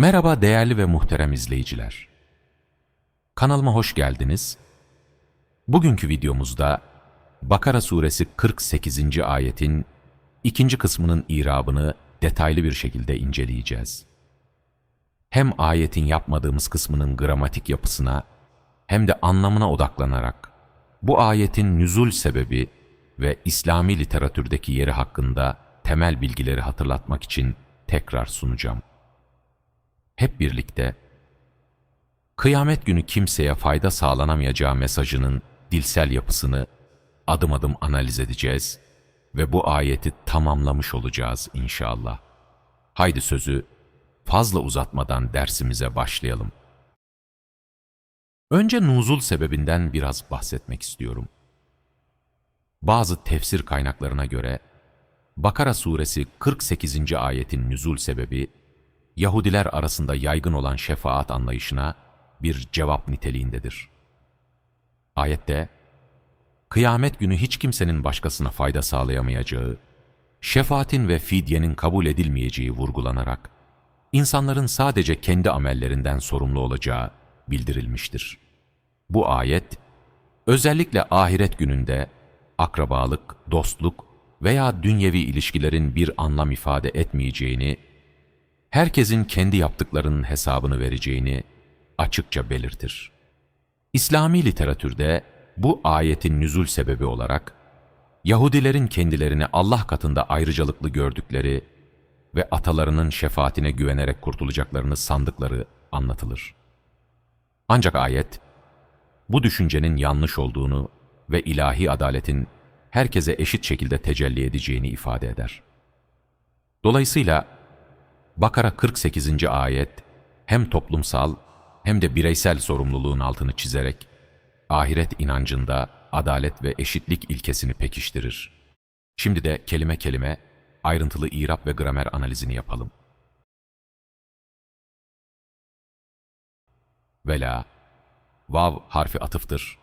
Merhaba değerli ve muhterem izleyiciler. Kanalıma hoş geldiniz. Bugünkü videomuzda Bakara suresi 48. ayetin ikinci kısmının irabını detaylı bir şekilde inceleyeceğiz. Hem ayetin yapmadığımız kısmının gramatik yapısına hem de anlamına odaklanarak bu ayetin nüzul sebebi ve İslami literatürdeki yeri hakkında temel bilgileri hatırlatmak için tekrar sunacağım. Hep birlikte kıyamet günü kimseye fayda sağlanamayacağı mesajının dilsel yapısını adım adım analiz edeceğiz ve bu ayeti tamamlamış olacağız inşallah. Haydi sözü fazla uzatmadan dersimize başlayalım. Önce nuzul sebebinden biraz bahsetmek istiyorum. Bazı tefsir kaynaklarına göre Bakara suresi 48. ayetin nüzul sebebi Yahudiler arasında yaygın olan şefaat anlayışına bir cevap niteliğindedir. Ayette, kıyamet günü hiç kimsenin başkasına fayda sağlayamayacağı, şefaatin ve fidyenin kabul edilmeyeceği vurgulanarak, insanların sadece kendi amellerinden sorumlu olacağı bildirilmiştir. Bu ayet, özellikle ahiret gününde akrabalık, dostluk veya dünyevi ilişkilerin bir anlam ifade etmeyeceğini herkesin kendi yaptıklarının hesabını vereceğini açıkça belirtir. İslami literatürde bu ayetin nüzul sebebi olarak Yahudilerin kendilerini Allah katında ayrıcalıklı gördükleri ve atalarının şefaatine güvenerek kurtulacaklarını sandıkları anlatılır. Ancak ayet, bu düşüncenin yanlış olduğunu ve ilahi adaletin herkese eşit şekilde tecelli edeceğini ifade eder. Dolayısıyla Bakara 48. ayet hem toplumsal hem de bireysel sorumluluğun altını çizerek ahiret inancında adalet ve eşitlik ilkesini pekiştirir. Şimdi de kelime kelime ayrıntılı irap ve gramer analizini yapalım. Vela, vav harfi atıftır.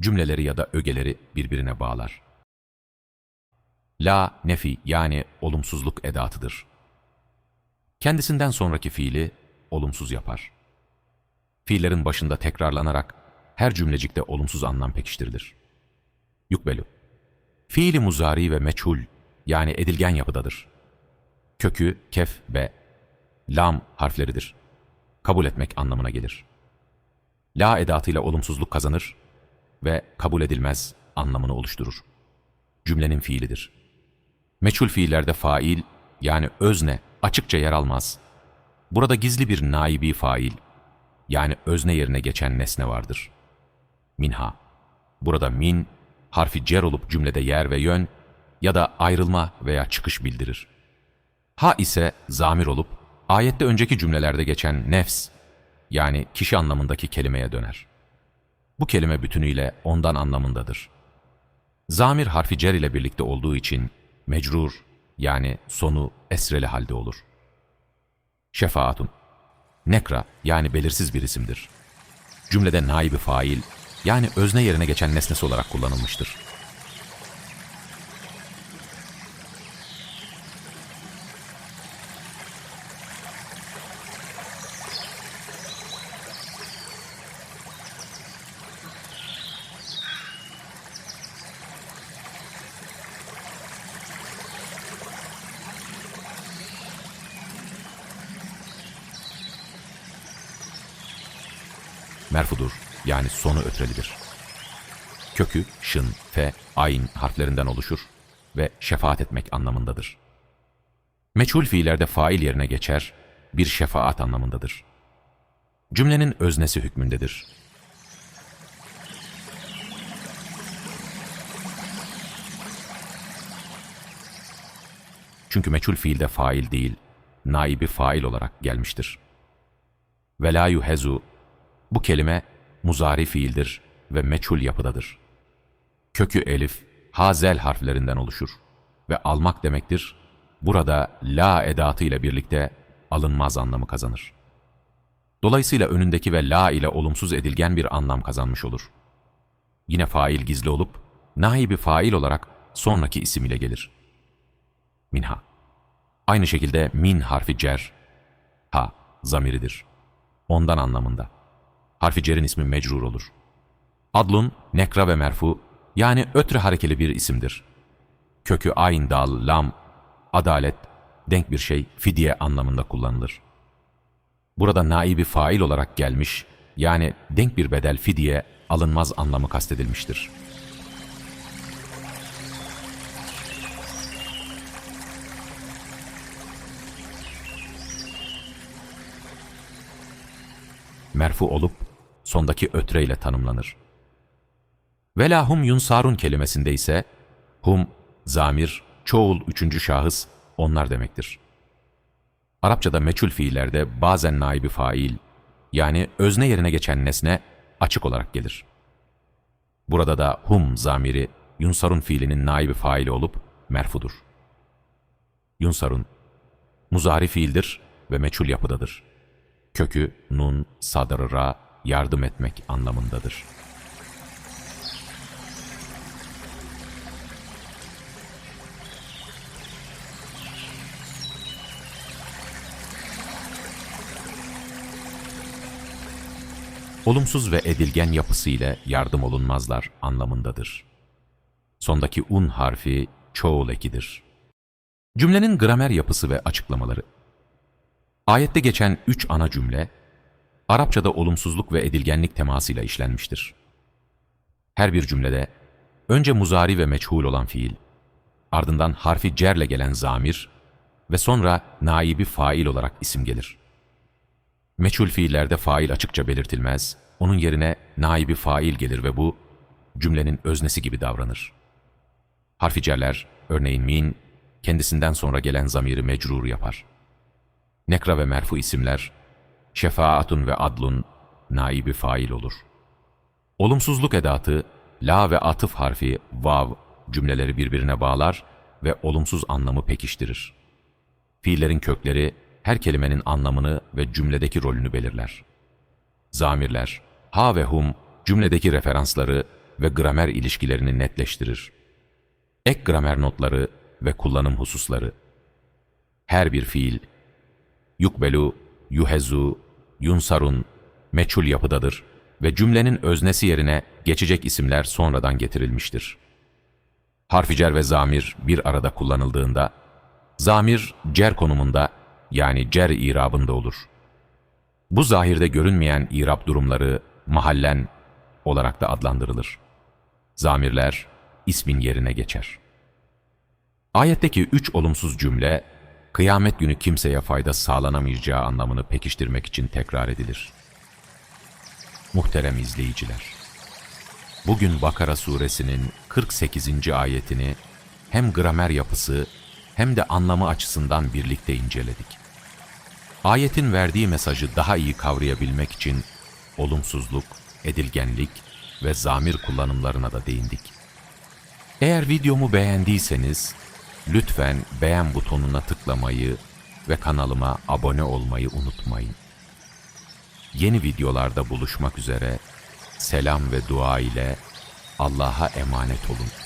Cümleleri ya da ögeleri birbirine bağlar. La nefi yani olumsuzluk edatıdır. Kendisinden sonraki fiili olumsuz yapar. Fiillerin başında tekrarlanarak her cümlecikte olumsuz anlam pekiştirilir. Yukbelu. Fiili muzari ve meçhul yani edilgen yapıdadır. Kökü kef be, lam harfleridir. Kabul etmek anlamına gelir. La edatıyla olumsuzluk kazanır ve kabul edilmez anlamını oluşturur. Cümlenin fiilidir. Meçhul fiillerde fail yani özne açıkça yer almaz. Burada gizli bir naibi fail, yani özne yerine geçen nesne vardır. Minha. Burada min, harfi cer olup cümlede yer ve yön ya da ayrılma veya çıkış bildirir. Ha ise zamir olup, ayette önceki cümlelerde geçen nefs, yani kişi anlamındaki kelimeye döner. Bu kelime bütünüyle ondan anlamındadır. Zamir harfi cer ile birlikte olduğu için mecrur yani sonu esreli halde olur. Şefaatun. Nekra yani belirsiz bir isimdir. Cümlede naibi fail yani özne yerine geçen nesnesi olarak kullanılmıştır. Merfudur yani sonu ötrelidir. Kökü şın, fe, ayn harflerinden oluşur ve şefaat etmek anlamındadır. Meçhul fiillerde fail yerine geçer, bir şefaat anlamındadır. Cümlenin öznesi hükmündedir. Çünkü meçhul fiilde fail değil, naibi fail olarak gelmiştir. Vela yuhezu bu kelime muzari fiildir ve meçhul yapıdadır. Kökü elif, hazel harflerinden oluşur ve almak demektir. Burada la edatı ile birlikte alınmaz anlamı kazanır. Dolayısıyla önündeki ve la ile olumsuz edilgen bir anlam kazanmış olur. Yine fail gizli olup, naibi fail olarak sonraki isim ile gelir. Minha. Aynı şekilde min harfi cer, ha zamiridir. Ondan anlamında. Harfi cerin ismi mecrur olur. Adlun, nekra ve merfu yani ötre harekeli bir isimdir. Kökü ayn dal, lam, adalet, denk bir şey, fidye anlamında kullanılır. Burada naibi fail olarak gelmiş, yani denk bir bedel fidye alınmaz anlamı kastedilmiştir. Merfu olup sondaki ötre ile tanımlanır. Velahum yunsarun kelimesinde ise hum, zamir, çoğul üçüncü şahıs onlar demektir. Arapçada meçhul fiillerde bazen naibi fail, yani özne yerine geçen nesne açık olarak gelir. Burada da hum zamiri yunsarun fiilinin naibi faili olup merfudur. Yunsarun, muzari fiildir ve meçhul yapıdadır. Kökü nun, sadr ra, yardım etmek anlamındadır. olumsuz ve edilgen yapısı ile yardım olunmazlar anlamındadır. Sondaki un harfi çoğul ekidir. Cümlenin gramer yapısı ve açıklamaları. Ayette geçen üç ana cümle, Arapçada olumsuzluk ve edilgenlik temasıyla işlenmiştir. Her bir cümlede önce muzari ve meçhul olan fiil, ardından harfi cerle gelen zamir ve sonra naibi fail olarak isim gelir. Meçhul fiillerde fail açıkça belirtilmez, onun yerine naibi fail gelir ve bu cümlenin öznesi gibi davranır. Harfi cerler, örneğin min, kendisinden sonra gelen zamiri mecrur yapar. Nekra ve merfu isimler, şefaatun ve adlun, naibi fail olur. Olumsuzluk edatı, la ve atıf harfi, vav, cümleleri birbirine bağlar ve olumsuz anlamı pekiştirir. Fiillerin kökleri, her kelimenin anlamını ve cümledeki rolünü belirler. Zamirler, ha ve hum cümledeki referansları ve gramer ilişkilerini netleştirir. Ek gramer notları ve kullanım hususları. Her bir fiil, yukbelu, yuhezu, yunsarun, meçhul yapıdadır ve cümlenin öznesi yerine geçecek isimler sonradan getirilmiştir. Harficer ve zamir bir arada kullanıldığında, zamir cer konumunda yani cer irabında olur. Bu zahirde görünmeyen irab durumları mahallen olarak da adlandırılır. Zamirler ismin yerine geçer. Ayetteki üç olumsuz cümle, kıyamet günü kimseye fayda sağlanamayacağı anlamını pekiştirmek için tekrar edilir. Muhterem izleyiciler, bugün Bakara suresinin 48. ayetini hem gramer yapısı hem de anlamı açısından birlikte inceledik. Ayetin verdiği mesajı daha iyi kavrayabilmek için olumsuzluk, edilgenlik ve zamir kullanımlarına da değindik. Eğer videomu beğendiyseniz lütfen beğen butonuna tıklamayı ve kanalıma abone olmayı unutmayın. Yeni videolarda buluşmak üzere selam ve dua ile Allah'a emanet olun.